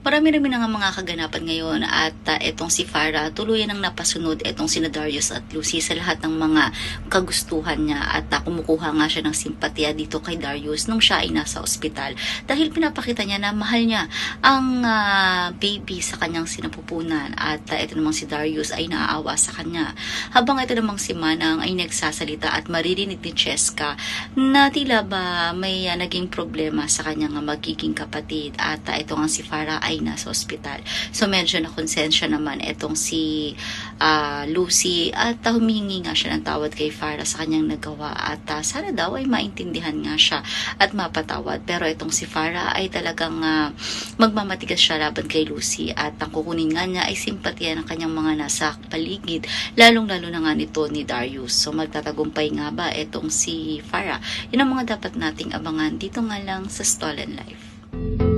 Marami-rami na nga mga kaganapan ngayon at uh, etong si Farah tuluyan ang napasunod etong sina Darius at Lucy sa lahat ng mga kagustuhan niya at uh, kumukuha nga siya ng simpatya dito kay Darius nung siya ay nasa ospital. Dahil pinapakita niya na mahal niya ang uh, baby sa kanyang sinapupunan at uh, ito namang si Darius ay naaawa sa kanya. Habang ito namang si Manang ay nagsasalita at maririnig ni Cheska na tila ba may uh, naging problema sa kanyang magiging kapatid at uh, ito nga si Farah ay nasa ospital. So medyo na konsensya naman itong si ah, Lucy at uh, humihingi nga siya ng tawad kay Farah sa kanyang nagawa at ah, sana daw ay maintindihan nga siya at mapatawad. Pero itong si Farah ay talagang ah, magmamatigas siya laban kay Lucy at ang kukunin nga niya ay simpatya ng kanyang mga nasa paligid lalong-lalo na nga nito ni Darius. So magtatagumpay nga ba itong si Farah? Yun ang mga dapat nating abangan dito nga lang sa Stolen Life.